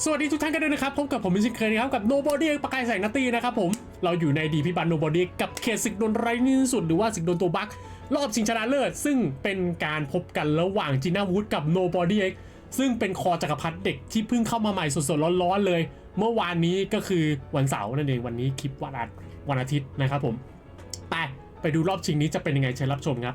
สวัสดีทุกท่านกันด้วยนะครับพบกับผมมิชิเคยนะครับกับ Nobody ประกายแสงนาตีนะครับผมเราอยู่ในดีพิบัน Nobody กับเขตศึกโดนไรนี่สุดหรือว่าศึกโดนตัวบักรอบชิงชนะเลิศ ซึ่งเป็นการพบกันระหว่างจินาวูดกับ Nobody X ซึ่งเป็นคอจักรพรรดิเด็กที่เพิ่งเข้ามาใหม่สดๆร้อนๆเลย เมื่อวานนี้ก็คือวันเสาร์นั่นเองวันนี้คลิปวันอาทิตย์วันอาทิตย์นะครับผมไปไปดูรอบชิงนี้จะเป็นยังไงเชิญรับชมครับ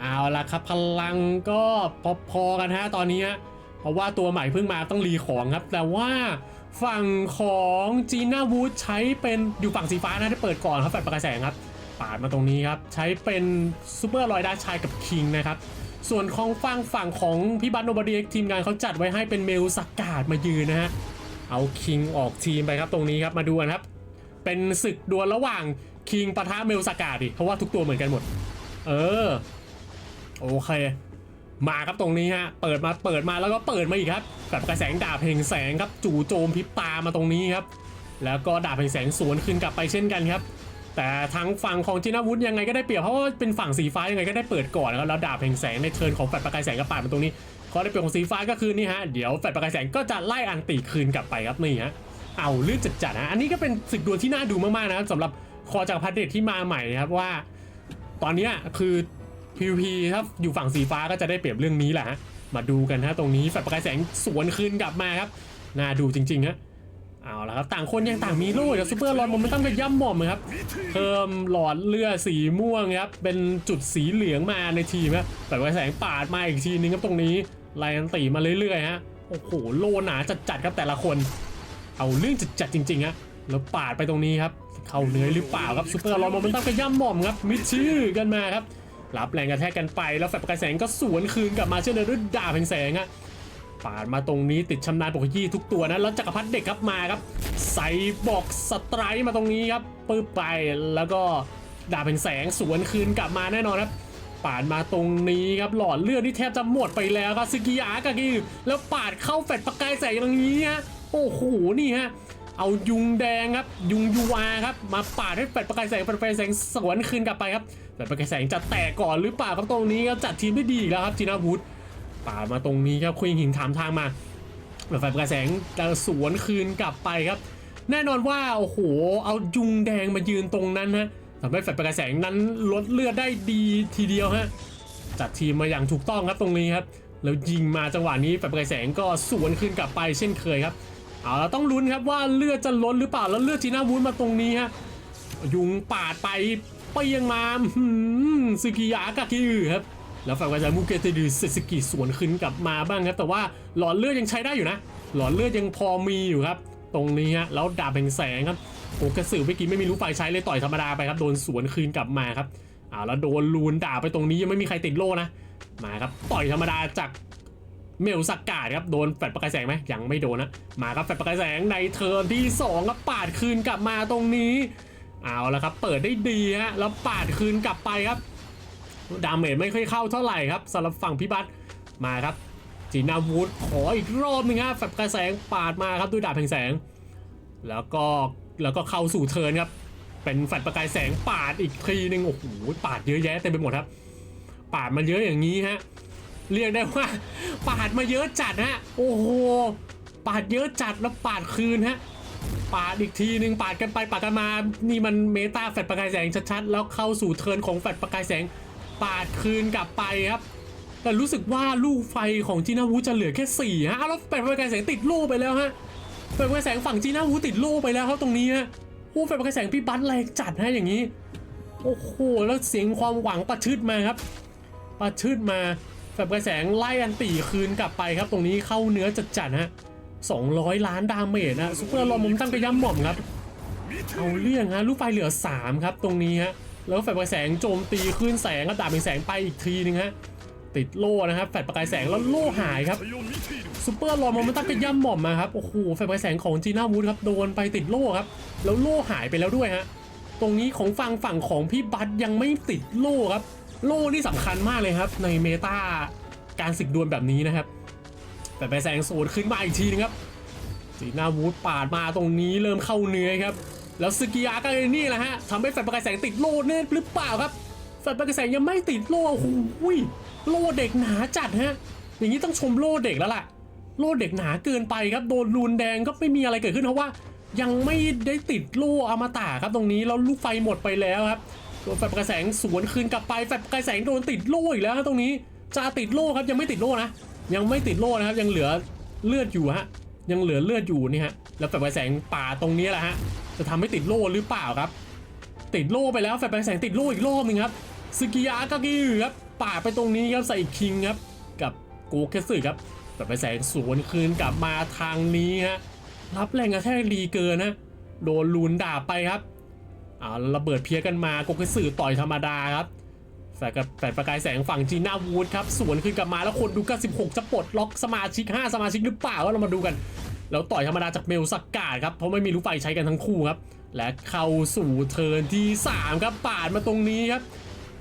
เอาละครับพลังก็พอๆกันฮะตอนนี้เพราะว่าตัวใหม่เพิ่งมาต้องรีของครับ แต่ว่าฝั่งของจีน่าวูดใช้เป็นอยู่ฝั่งสีฟ้านะที่เปิดก่อนครับแฟลชประกายแสงครับปาดมาตรงนี้ครับ ใช้เป็นซูเปอร์ลอยด้าชายกับคิงนะครับ ส่วนของฝั่งฝั่งของพี่บัตโนบดีทีมงานเขาจัดไว้ให้เป็นเมลสกาดมายืนนะฮะเอาคิงออกทีมไปครับตรงนี้ครับมาดูกันครับ เป็นศึกดวลระหว่างคิงปะทะเมลสกาดดิเพราะว่าทุกตัวเหมือนกันหมด เออ โอเค มาครับตรงนี้ฮะ เปิดมาเปิดมาแล้วก็เปิดมาอีกครับแบบกระแสงดาบเพลงแสงครับจู่โจมพิบตามาตรงนี้ครับ แล้วก็ดาบเพลงแสงสวนคืนกลับไปเช่นกันครับ แต่ทางฝั่งของจินาวุธยังไงก็ได้เปรียบเพราะว่าเป็นฝั่งสีฟ้ายังไงก็ได้เปิดก่อนนะครับแล้วดาบเพลงแสงในเทิร์นของแฟลชประกายแสงก็ปาดมาตรงนี้ข้อได้เปรียบของสีฟ้าก็คือนี่ฮะเดี๋ยวแฟลชประกายแสงก็จะไล่อันติคืนกลับไปครับนี่ฮะเอาลื่นจัดๆนะอันนี้ก็เป็นศึกดวลที่น่าดูมากๆนะครับสำหรับคอจากพรรดิเดชที่มาใหม่นะครับว่า ตอนนี้คือ PVP ครับอยู่ฝั่งสีฟ้าก็จะได้เปรียบเรื่องนี้แหละฮะมาดูกันฮะตรงนี้แฟลชประกายแสงสวนคืนกลับมาครับน่าดูจริงๆฮะเอาละครับต่างคนยังต่างมีโล่จากซูเปอร์ลอนมันไม่ต้องไปย่ำหม่อมครับเพิ่มหลอดเลือดสีม่วงครับเป็นจุดสีเหลืองมาในทีมครับแฟลชประกายแสงปาดมาอีกทีนึงครับตรงนี้ไล่อันตีมาเรื่อยๆฮะโอ้โหโลหนาจัดๆครับแต่ละคน เอาเรื่องจัดๆจริงๆฮะแล้วปาดไปตรงนี้ครับเข้าเนื้อหรือเปล่าครับซูเปอร์ลอนมันต้องไปย่ำหม่อมครับมิดชื่อกันมาครับ รับแรงกระแทกกันไปแล้วแฟลชประกายแสงก็สวนคืนกลับมาเช่นเดิมด้วยดาบแห่งแสงฮะปาดมาตรงนี้ติดชำนาญปกยี่ทุกตัวนะแล้วจักรพรรดิเด็กครับมาครับ ใส่บอกสไตร์มาตรงนี้ครับปึ๊บไปแล้วก็ดาบแห่งแสงสวนคืนกลับมาแน่นอนครับปาดมาตรงนี้ครับหลอดเลือดที่แทบจะหมดไปแล้วครับซึกิยะกากิแล้วปาดเข้าแฟลชประกายแสงตรงนี้ฮะโอ้โหนี่ฮะเอายุงแดงครับยุงยูวาครับมาปาดให้แฟลชประกายแสงแฟลชประกายแสงสวนคืนกลับไปครับ แฟลชประกายแสงจะแตกก่อนหรือเปล่าครับตรงนี้ครับจัดทีมได้ดีอีกแล้วครับจีนาวูดปาดมาตรงนี้ครับคุยหินถามทางมาแฟลชประกายแสงจะสวนคืนกลับไปครับ แน่นอนว่าโอ้โหเอายุงแดงมายืนตรงนั้นฮะทำให้แฟลชประกายแสงนั้นลดเลือดได้ดีทีเดียวฮะจัดทีมมาอย่างถูกต้องครับตรงนี้ครับแล้วยิงมาจังหวะนี้แฟลชประกายแสงก็สวนคืนกลับไปเช่นเคยครับเอาเราต้องลุ้นครับว่าเลือดจะล้นหรือเปล่าแล้วเลือดจีน่าวูดมาตรงนี้ฮะยุงปาดไป ไปยังมาซึกิยะกากิอึครับแล้วฝั่งกระจายมูเกเตดูเซสกิสวนขึ้นกลับมาบ้างครับ แต่ว่าหลอดเลือดยังใช้ได้อยู่นะ หลอดเลือดยังพอมีอยู่ครับ ตรงนี้ฮะแล้วดาบแห่งแสงครับโอ้กระสือเมื่อกี้ไม่มีรู้ไฟใช้เลยต่อยธรรมดาไปครับโดนสวนคืนกลับมาครับอ่าแล้วโดนลูนด่าไปตรงนี้ยังไม่มีใครติดโล่นะมาครับต่อยธรรมดาจากเมลสกกาดครับโดนแฟลชประกายแสงไหมยังไม่โดนนะมาครับแฟลชประกายแสงในเทิร์นที่2ครับปาดคืนกลับมาตรงนี้ เอาละครับ เปิดได้ดีฮะแล้วปาดคืนกลับไปครับ ดาเมจไม่ค่อยเข้าเท่าไหร่ครับสำหรับฝั่งพิบัตมาครับจีนาวูดขออีกรอบหนึงครับแฟลชประแสงปาดมาครับด้วยดาบแห่งแสง แล้วก็แล้วก็เข้าสู่เทิร์นครับ เป็นแฟลชประกายแสงปาดอีกทีหนึงโอ้โหปาดเยอะแยะเต็มไปหมดครับ ปาดมาเยอะอย่างนี้ฮะเรียกได้ว่า ปาดมาเยอะจัดฮะโอ้โหปาดเยอะจัดแล้วปาดคืนฮะ ปาดอีกทีหนึ่งปาดกันไปปาดกันมา นี่มันเมตาแฟลชประกายแสงชัดๆ แล้วเข้าสู่เทิร์นของแฟลชประกายแสง ปาดคืนกลับไปครับ แต่รู้สึกว่าลูกไฟของจีน่าวูจะเหลือแค่สี่ฮะอ้าแล้วแฟลชประกายแสงติดโล่ไปแล้วฮะแฟลชประกายแสงฝั่งจีน่าวูติดโล่ไปแล้วครับตรงนี้ฮะโอ้แฟลชประกายแสงพี่บัตแรงจัดฮะอย่างนี้ โอ้โหแล้วเสียงความหวังประชึดมาครับ ประชึดมาแฟลชกระแสงไล่อันตีคืนกลับไปครับ ตรงนี้เข้าเนื้อจัดๆฮะ 200 ล้านดาเมจนะซุปเปอร์ลอมมุมตั้งกระย่ำหม่อมครับ เอาเรื่องฮะลูกไฟเหลือ 3 ครับ ตรงนี้ฮะแล้วแฟลชกระแสงโจมตีขึ้นแสงกระดาบเป็นแสงไปอีกทีนึงฮะติดโล่นะครับแฟลชประกายแสงแล้วโล่หายครับซูเปอร์ลอยโมเมนตัมก็ย่ำหม่อมมาครับโอ้โหไฟไฟแสงของจีน่าวูดครับโดนไปติดโล่ครับ แล้วโล่หายไปแล้วด้วยฮะตรงนี้ของฝั่งฝั่งของพี่บัตยังไม่ติดโล่ครับ โล่นี่สำคัญมากเลยครับ ในเมตาการศึกดวลแบบนี้นะครับ แต่ไปแสงโซนขึ้นมาอีกทีนึงครับจีหน่าวูดปาดมาตรงนี้เริ่มเข้าเนื้อครับ แล้วสกิยาก็เลยนี่แหละฮะทำให้แฟลชประกายแสงติดโล่เน่หรือเปล่าครับแฟลชประกายแสงยังไม่ติดโล่โอ้โหยโล่เด็กหนาจัดฮะอย่างนี้ต้องชมโล่เด็กแล้วล่ะ โล่เด็กหนาเกินไปครับโดนรูนแดงก็ไม่มีอะไรเกิดขึ้นเพราะว่า ยังไม่ได้ติดโล่อมตะครับตรงนี้แล้วลูกไฟหมดไปแล้วครับโดนแฟลชประกายแสงสวนคืนกลับไปแฟลชประกายแสงโดนติดโล่อีกแล้วครับตรงนี้จะติดโล่ครับยังไม่ติดโล่นะ ยังไม่ติดโล่นะครับ ยังเหลือเลือดอยู่ฮะ ยังเหลือเลือดอยู่นี่ฮะ แล้วแฟลชแสงป่าตรงนี้แหละฮะ จะทำให้ติดโล่หรือเปล่าครับ ติดโล่ไปแล้วแฟลชแสงติดโล่อีกรอบหนึงครับสกิยากากิครับป่าดไปตรงนี้ครับใส่คิงครับ กับโกเคสึครับแฟลชปแสงสวนคืนกลับมาทางนี้ฮะรับแรงกระแทกดีเกินนะโดนลูนดาไปครับอ่าระเบิดเพี้ยกันมาโกเคสึต่อยธรรมดาครับ แฟลชกับแฟลชประกายแสงฝั่งจีน่าวูดครับสวนขึ้นกลับมาแล้วคนดู96จะปลดล็อกสมาชิก 5 สมาชิกหรือเปล่าก็เรามาดูกัน แล้วต่อยธรรมดาจากเมลสักกาดครับเพราะไม่มีลูกไฟใช้กันทั้งคู่ครับ และเข้าสู่เทินที่ 3 ครับปาดมาตรงนี้ครับ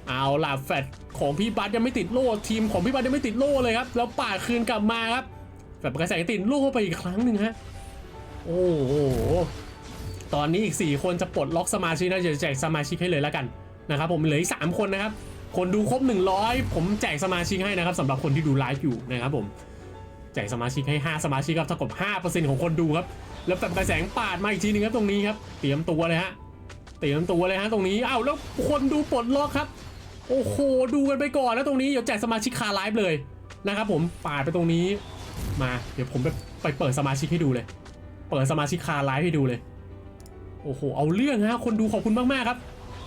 เอาล่ะแฟลชของพี่บัตยังไม่ติดโล่ทีมของพี่บัตยังไม่ติดโล่เลยครับแล้วปาดคืนกลับมาครับแฟลชประกายแสงติดโล่ไปอีกครั้งหนึ่งฮะโอ้โหตอนนี้อีก 4 คนจะปลดล็อกสมาชิกนะจะแจกสมาชิกให้เลยแล้วกันนะครับผมเหลืออีก 3 คนนะครับ คนดูครบ 100 ผมแจกสมาชิกให้นะครับสำหรับคนที่ดูไลฟ์อยู่นะครับผมแจกสมาชิกให้ 5 สมาชิกครับเท่ากับ5%ของคนดูครับ แล้วแฟลชกระแสงปาดมาอีกทีหนึงครับตรงนี้ครับ เตรียมตัวเลยฮะ เตรียมตัวเลยฮะตรงนี้อ้าวแล้วคนดูปลดล็อกครับ โอ้โหดูกันไปก่อนแล้วตรงนี้เดี๋ยวแจกสมาชิกคาไลฟ์เลยนะครับผมปาดไปตรงนี้มา เดี๋ยวผมไปไปเปิดสมาชิกให้ดูเลย เปิดสมาชิกคาไลฟ์ให้ดูเลย โอ้โหเอาเรื่องฮะคนดูขอบคุณมากๆครับ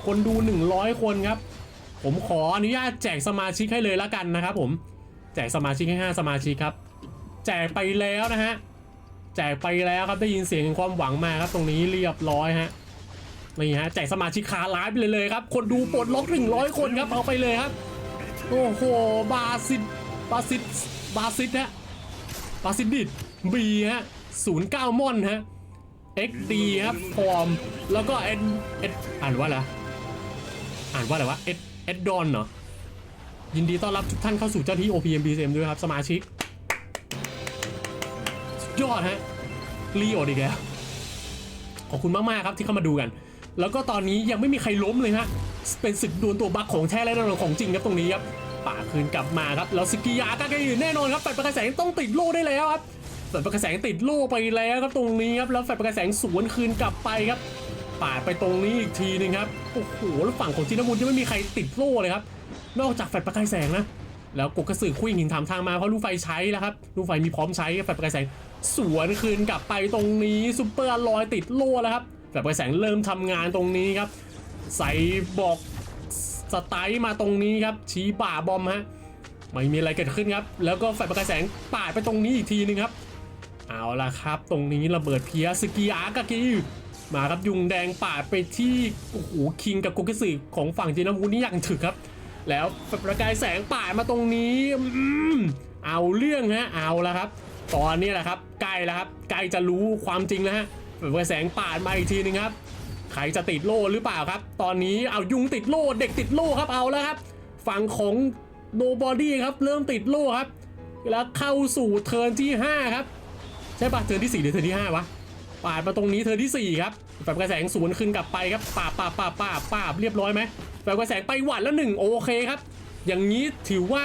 คนดู 100 คนครับ ผมขออนุญาตแจกสมาชิกให้เลยละกันนะครับผม แจกสมาชิกให้ 5 สมาชิกครับ แจกไปแล้วนะฮะ แจกไปแล้วครับได้ยินเสียงความหวังมาครับตรงนี้เรียบร้อยฮะ นี่ฮะแจกสมาชิกคาไลฟ์ไปเลยเลยครับ คนดูปลดล็อก 100 คนครับเอาไปเลยครับ โอ้โหบาซิดบาซิดบาซิดฮะบาซิดดิดบีฮะ09ม่อนฮะ XD ครับฟอร์ม แล้วก็เอ็ดเอ็ดอ่านว่าอะไรอ่านว่าอะไรวะเอ็ด ดดอนเนาะยินดีต้อนรับทุกท่านเข้าสู่เจ้าที่ OPM BCM ด้วยครับ สมาชิก ยอดฮะรีโอดอีกแล้วขอบคุณมาก ๆ ครับที่เข้ามาดูกัน แล้วก็ตอนนี้ยังไม่มีใครล้มเลยฮะ เป็นศึกดวลตัวบัคของแท้และแน่นอนของจริงครับตรงนี้ครับป่าคืนกลับมาครับ แล้วสกิยาก็ยืนแน่นอนครับแฟลประกายแสงต้องติดโล่ได้แล้วครับแฟลประกายแสงติดโล่ไปแล้วครับตรงนี้ครับ แล้วแฟลประกายแสงสวนคืนกลับไปครับ ปาดไปตรงนี้อีกทีหนึงครับ โอ้โห แล้วฝั่งของจินบุญจะไม่มีใครติดโล่เลยครับ นอกจากแฟลชประกายแสงนะ แล้วกกกระสือคุยหินถามทางมาเพราะลูกไฟใช้แล้วครับ ลูกไฟมีพร้อมใช้แฟลชประกายแสง สวนคืนกลับไปตรงนี้ซุปเปอร์ลอยติดโล่แล้วครับ แฟลชประกายแสงเริ่มทำงานตรงนี้ครับ ใส่บอกสไตล์มาตรงนี้ครับ ชี้ป่าบอมฮะ ไม่มีอะไรเกิดขึ้นครับ แล้วก็แฟลชประกายแสงปาดไปตรงนี้อีกทีหนึงครับ เอาละครับ ตรงนี้ระเบิดเพียสกีอากากี มาครับยุงแดงปาดไปที่โอ้โหคิงกับโกกิสึของฝั่งจีนามูนี่อย่างถึกครับ แล้วประกายแสงปาดมาตรงนี้อืมเอาเรื่องฮะเอาละครับ ตอนนี้แหละครับใกล้แล้วครับใกล้จะรู้ความจริงแล้วฮะประกายแสงปาดมาอีกทีหนึงครับใครจะติดโล่หรือเปล่าครับ ตอนนี้เอายุงติดโล่เด็กติดโล่ครับเอาแล้วครับ ฝั่งของโนบอดี้ครับเริ่มติดโล่ครับ แล้วเข้าสู่เทิร์นที่ 5 ครับ ใช่ปะเทิร์นที่ 4 หรือเทิร์นที่ 5 วะ ปาดมาตรงนี้เทิร์นที่ 4 ครับแบบกระแสงสวนขึ้นกลับไปครับปาบปาบปาบปาบปาบเรียบร้อยไหมแบบกระแสงไปหวัดแล้วหนึ่งโอเคครับ อย่างนี้ถือว่า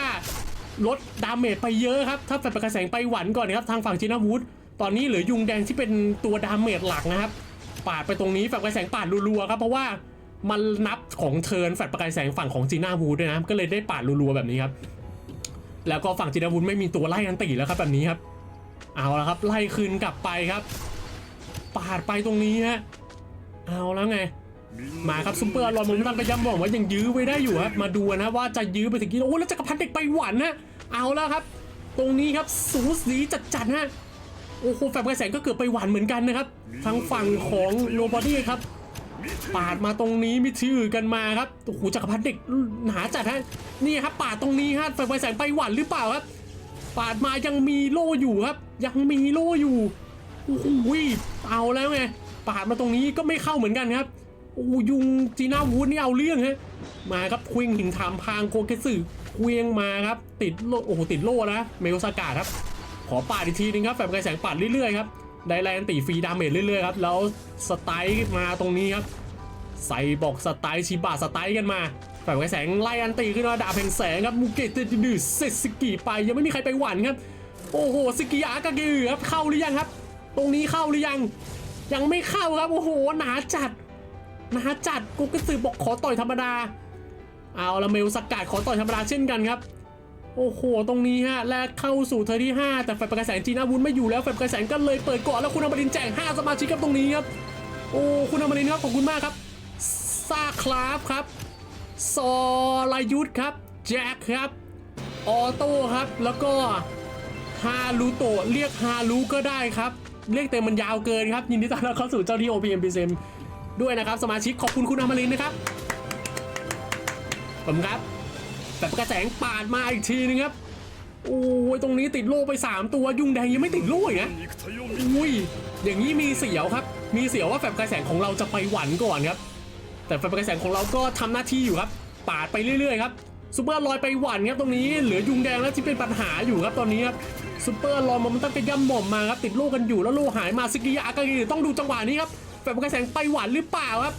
ลดดาเมจไปเยอะครับ ถ้าแบบกระแสงไปหวันก่อนนะครับทางฝั่งจีนาวูดตอนนี้เหลือยุงแดงที่เป็นตัวดาเมจหลักนะครับ ปาดไปตรงนี้แฟลชประแสงปาดรัวๆครับเพราะว่ามันนับของเทิร์นแฟลชประกายแสงฝั่งของจีน่าวูดด้วยนะก็เลยได้ปาดรัวๆแบบนี้ครับ แล้วก็ฝั่งจีน่าวูดไม่มีตัวไล่อันตีแล้วครับแบบนี้ครับ เอาละครับไล่คืนกลับไปครับ ปาดไปตรงนี้ฮะเอาแล้วไง มาครับซุปเปอร์อลอนผมตั้งกระย้ำบอกว่ายังยื้อไว้ได้อยู่ครับมาดูนะว่าจะยื้อไปถึงกี่โอ้แล้วจักรพันธ์เด็กไปหวันนะเอาแล้วครับ ตรงนี้ครับสูสีจัดๆฮะโอ้โหแฟบกระแสงก็เกือบไปหวันเหมือนกันนะครับทางฝั่งของโนบอดี้ครับ ปาดมาตรงนี้มีชื่อกันมาครับโอ้โหจักรพันธ์เด็กหนาจัดฮะนี่ครับปาดตรงนี้ฮะแฟบกระแสงไปหวันหรือเปล่าครับ ปาดมายังมีโล่อยู่ครับ ยังมีโล่อยู่ โอ้โหเอาแล้วไงปาดมาตรงนี้ก็ไม่เข้าเหมือนกันครับโอ้ยุงจีน่าวูดนี่เอาเรื่องฮะมาครับควิงหินถามพางโกเกสึเควียงมาครับ ติดโล่โอ้โหติดโล่นะเมลสกาครับ ขอปาดอีกทีนึงครับแฟบกระแสงปาดเรื่อยๆครับได้แรงตีฟรีดาเมจเรื่อยๆครับแล้วสไตล์มาตรงนี้ครับใส่บอกสไตล์ชิบะสไตล์กันมาแฟบกระแสงไล่อันตีขึ้นมาดาบแห่งแสงครับมูเกตดื้อเซสกิไปยังไม่มีใครไปหวั่นครับโอ้โหสกิอากาเกะครับเข้าหรือยังครับ ตรงนี้เข้าหรือยัง ยังไม่เข้าครับ โอ้โห หนาจัด หนาจัดกูก็สือบอกขอต่อยธรรมดา เอาละเมลสกัดขอต่อยธรรมดาเช่นกันครับ โอ้โห ตรงนี้ฮะ แลกเข้าสู่เทอร์ที่ 5 แต่แฟประกายแสงจีน่าวุ้นไม่อยู่แล้วแฟประกายแสงก็เลยเปิดก่อนแล้วคุณอมรินแจก5สมาชิกครับตรงนี้ครับ โอ้ คุณอมรินครับ ขอบคุณมากครับซาคลาฟครับซอลายุทธครับ แจ็คครับ ออโต้ครับ แล้วก็ฮารูโตเรียกฮารูก็ได้ครับ เรียกเต็มมันยาวเกินครับ ยินดีต้อนรับเข้าสู่เจ้าที่ OPM p m ด้วยนะครับ สมาชิกขอบคุณคุณอมรินนะครับขอบคุณครับแบบกระแสงปาดมาอีกทีนึงครับ โอ้ยตรงนี้ติดโล่ไป 3 ตัวยุงแดงยังไม่ติดโล่นะอุ้ยอย่างนี้มีเสียวครับ มีเสียวว่าแฟบกระแสงของเราจะไปหวันก่อนครับ แต่แฟบกระแสงของเราก็ทำหน้าที่อยู่ครับ ปาดไปเรื่อยๆครับ ซูเปอร์ลอยไปหวันครับตรงนี้เหลือยุงแดงแล้วที่เป็นปัญหาอยู่ครับตอนนี้ครับซูเปอร์ลอยมันตั้งกระย่ำหม่อมมาครับติดล่กันอยู่แล้วโล่หายมาสกิยาอากากิต้องดูจังหวะนี้ครับแฟบกระแสงไปหวันหรือเปล่าครับ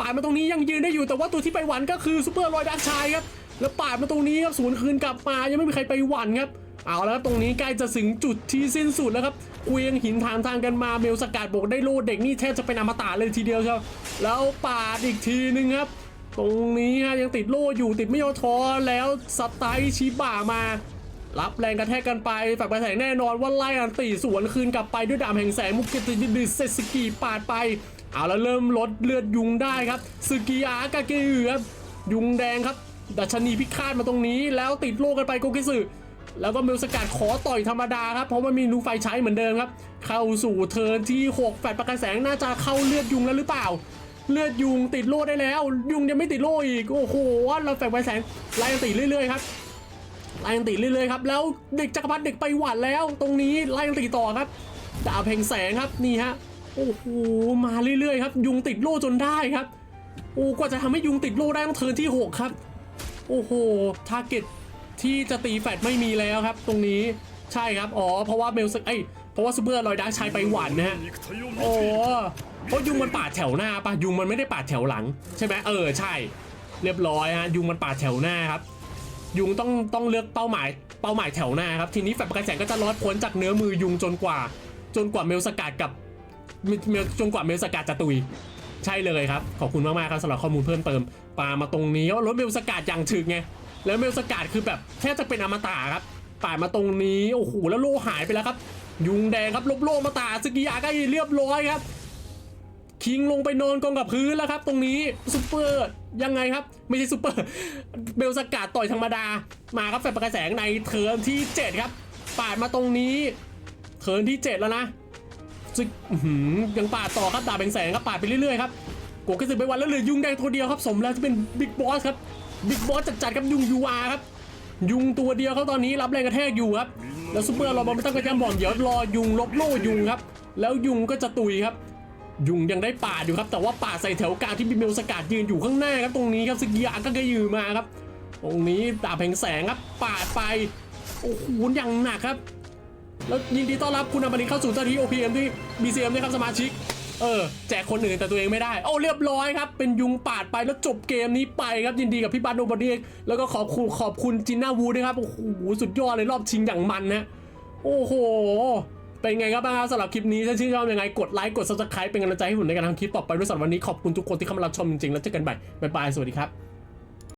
ปาดมาตรงนี้ยังยืนได้อยู่แต่ว่าตัวที่ไปหวันก็คือซูเปอร์ลอยดักชายครับแล้วปาดมาตรงนี้ครับศูนย์คืนกลับมายังไม่มีใครไปหวันครับเอาแล้วครับตรงนี้ใกล้จะถึงจุดที่สิ้นสุดแล้วครับเควียงหินทางทางกันมาเมลสกัดบอกได้โลดเด็กนี่แทบจะเป็นอมตะเลยทีเดียวครับแล้วปาดอีกทีนึงครับ ตรงนี้ฮะยังติดโล่อยู่ติดไม่ยอท้อแล้วสไตล์ชิบะมา รับแรงกระแทกกันไปฝักไปแสงแน่นอนว่าไล่อันตีสวนคืนกลับไปด้วยดาบแห่งแสงมุกเกติดิเซสกีปาดไปเอาแล้วเริ่มลดเลือดยุงได้ครับสกิอากาเกะครับยุงแดงครับ ดัชนีพิฆาตมาตรงนี้ แล้วติดโลกันไปโกกิสึแล้วก็เมลสกัดขอต่อยธรรมดาครับเพราะมันมีนูไฟใช้เหมือนเดิมครับ เข้าสู่เทิร์นที่ 6 แฟดประกายแสงน่าจะเข้าเลือดยุงแล้วหรือเปล่า เลือดยุงติดโล่ได้แล้ว ยุงยังไม่ติดโล่อีก โอ้โหเราแฟดปแสงไล่ติดเรื่อยๆครับไล่ตีเรื่อยๆครับแล้วเด็กจักรพรรดิเด็กไปหวัดแล้ว ตรงนี้ไล่ตีต่อครับดาบแห่งแสงครับนี่ฮะโอ้โหมาเรื่อยๆครับ ยุงติดโล่จนได้ครับโอ้กว่าจะทำให้ยุงติดโล่ได้ต้องเทินที่ 6 ครับ โอ้โหทาร์เก็ตที่จะตีแฟดไม่มีแล้วครับ ตรงนี้ใช่ครับอ๋อเพราะว่าเมลสเอ้ย เพราะว่าซูเปอร์ลอยดักชายไปหวันนะฮะโอ้เพราะยุงมันปาดแถวหน้าปะยุงมันไม่ได้ปาดแถวหลัง ใช่ไหมเออใช่ เรียบร้อยฮะยุงมันปาดแถวหน้าครับ ยุงต้องต้องเลือกเป้าหมายเป้าหมายแถวหน้าครับทีนี้แฟลชประกายแสงก็จะรอดพ้นจากเนื้อมือยุงจนกว่า จนกว่าเมลสกัดกับเมลจนกว่าเมลสกัดจะตุย ใช่เลยครับ ขอบคุณมากๆครับสำหรับข้อมูลเพิ่มเติมปามาตรงนี้รถเมลสกัดอย่างถึกไงแล้วเมลสกัดคือแบบแทบจะเป็นอมตะครับปาดมาตรงนี้โอ้โหแล้วโล่หายไปแล้วครับ ยุงแดงครับลบโลมาตาสกิยาก็เรียบร้อยครับ คิงลงไปนอนกองกับพื้นแล้วครับ ตรงนี้ซูเปอร์ยังไงครับ ไม่ใช่ซูเปอร์ เบลสกัดต่อยธรรมดา มาครับแฟนประกายแสงในเทิร์นที่ 7 ครับปาดมาตรงนี้ เทิร์นที่ 7 แล้วนะซึกอื้อหือยังปาดต่อครับดาบแบงแสงครับปาดไปเรื่อยๆครับโกกระสือไปวันแล้วเหลือยุงแดงตัวเดียวครับ สมแล้วที่เป็นบิ๊กบอสครับบิ๊กบอสจัดๆครับยุงยูอาร์ครับ ยุงตัวเดียวเขาตอนนี้รับแรงกระแทกอยู่ครับ แล้วซูเปอร์เราไม่ต้องกระจำบอมเดี๋ยวรอยุงลบโล่ยุงครับ แล้วยุงก็จะตุยครับ ยุงยังได้ป่าดอยู่ครับ แต่ว่าป่าดใส่แถวกลางที่มีเมลสกัดยืนอยู่ข้างหน้าครับตรงนี้ครับสกิยาก็กระยือมาครับ ตรงนี้ดาบแผงแสงครับปาดไปโอ้โหอย่างหนักครับ แล้วยินดีต้อนรับคุณอมรินเข้าสู่เจ้าหน้าที่ OPM ที่ BCM ด้วยครับสมาชิก เออแจกคนอื่นแต่ตัวเองไม่ได้ โอ้เรียบร้อยครับ เป็นยุงปาดไปแล้วจบเกมนี้ไปครับยินดีกับพี่บัตโนบดีแล้วก็ขอบคุณขอบคุณจินน่าวูด้วยครับโอ้โหสุดยอดเลยรอบชิงอย่างมันนะโอ้โหเป็นไงครับบ้างครับสำหรับคลิปนี้ถ้าชื่นชอบยังไงกดไลค์กด subscribe เป็นกำลังใจให้ผมในการทำคลิปต่อไปด้วยสำหรับวันนี้ขอบคุณทุกคนที่เข้ามารับชมจริงๆแล้วเจอกันใหม่บ๊ายบายสวัสดีครับ